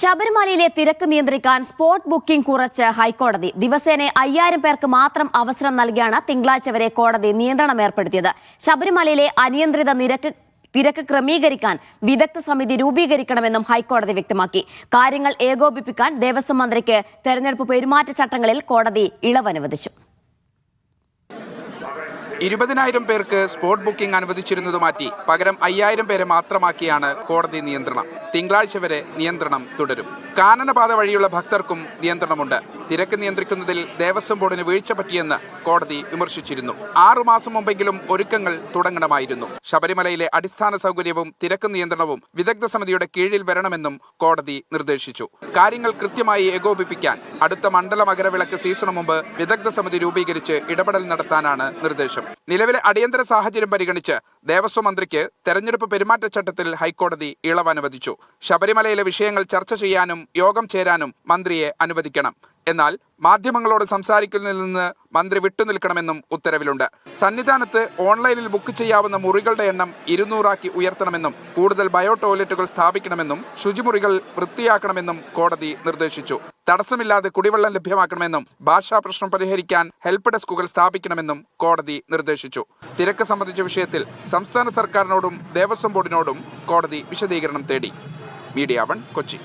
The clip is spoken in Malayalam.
ശബരിമലയിലെ തിരക്ക് നിയന്ത്രിക്കാൻ സ്പോട്ട് ബുക്കിംഗ് കുറച്ച് ഹൈക്കോടതി. ദിവസേന അയ്യായിരം പേർക്ക് മാത്രം അവസരം നൽകിയാണ് തിങ്കളാഴ്ച വരെ കോടതി നിയന്ത്രണം ഏർപ്പെടുത്തിയത്. ശബരിമലയിലെ അനിയന്ത്രിത നിരക്ക് തിരക്ക് ക്രമീകരിക്കാൻ വിദഗ്ധ സമിതി രൂപീകരിക്കണമെന്നും ഹൈക്കോടതി വ്യക്തമാക്കി. കാര്യങ്ങൾ ഏകോപിപ്പിക്കാൻ ദേവസ്വം മന്ത്രിക്ക് തെരഞ്ഞെടുപ്പ് പെരുമാറ്റച്ചട്ടങ്ങളിൽ കോടതി ഇളവനുവദിച്ചു. ഇരുപതിനായിരം പേർക്ക് സ്പോട്ട് ബുക്കിംഗ് അനുവദിച്ചിരുന്നത് മാറ്റി പകരം അയ്യായിരം പേരെ മാത്രമാക്കിയാണ് കോടതി നിയന്ത്രണം. തിങ്കളാഴ്ച വരെ നിയന്ത്രണം തുടരും. കാനനപാത വഴിയുള്ള ഭക്തർക്കും നിയന്ത്രണമുണ്ട്. തിരക്ക് നിയന്ത്രിക്കുന്നതിൽ ദേവസ്വം ബോർഡിന് വീഴ്ച പറ്റിയെന്ന് കോടതി വിമർശിച്ചിരുന്നു. ആറുമാസം മുമ്പെങ്കിലും ഒരുക്കങ്ങൾ തുടങ്ങണമായിരുന്നു. ശബരിമലയിലെ അടിസ്ഥാന സൗകര്യവും തിരക്ക് നിയന്ത്രണവും വിദഗ്ധ സമിതിയുടെ കീഴിൽ വരണമെന്നും കോടതി നിർദ്ദേശിച്ചു. കാര്യങ്ങൾ കൃത്യമായി ഏകോപിപ്പിക്കാൻ അടുത്ത മണ്ഡല മകരവിളക്ക് സീസണു മുമ്പ് വിദഗ്ധ സമിതി രൂപീകരിച്ച് ഇടപെടൽ നടത്താനാണ് നിർദ്ദേശം. നിലവിലെ അടിയന്തര സാഹചര്യം പരിഗണിച്ച് ദേവസ്വം മന്ത്രിക്ക് തെരഞ്ഞെടുപ്പ് പെരുമാറ്റച്ചട്ടത്തിൽ ഹൈക്കോടതി ഇളവ് അനുവദിച്ചു ശബരിമലയിലെ വിഷയങ്ങൾ ചർച്ച ചെയ്യാനും യോഗം ചേരാനും മന്ത്രിയെ അനുവദിക്കണം. എന്നാൽ മാധ്യമങ്ങളോട് സംസാരിക്കുന്നതിൽ നിന്ന് മന്ത്രി വിട്ടുനിൽക്കണമെന്നും ഉത്തരവിലുണ്ട്. സന്നിധാനത്ത് ഓൺലൈനിൽ ബുക്ക് ചെയ്യാവുന്ന മുറികളുടെ എണ്ണം ഇരുന്നൂറാക്കി ഉയർത്തണമെന്നും കൂടുതൽ ബയോ ടോയ്ലറ്റുകൾ സ്ഥാപിക്കണമെന്നും ശുചിമുറികൾ വൃത്തിയാക്കണമെന്നും കോടതി നിർദ്ദേശിച്ചു. തടസ്സമില്ലാതെ കുടിവെള്ളം ലഭ്യമാക്കണമെന്നും ഭാഷാ പ്രശ്നം പരിഹരിക്കാൻ ഹെൽപ്പ് ഡെസ്കുകൾ സ്ഥാപിക്കണമെന്നും കോടതി നിർദ്ദേശിച്ചു. തിരക്ക് സംബന്ധിച്ച വിഷയത്തിൽ സംസ്ഥാന സർക്കാരിനോടും ദേവസ്വം ബോർഡിനോടും കോടതി വിശദീകരണം തേടി. Media One Kochi.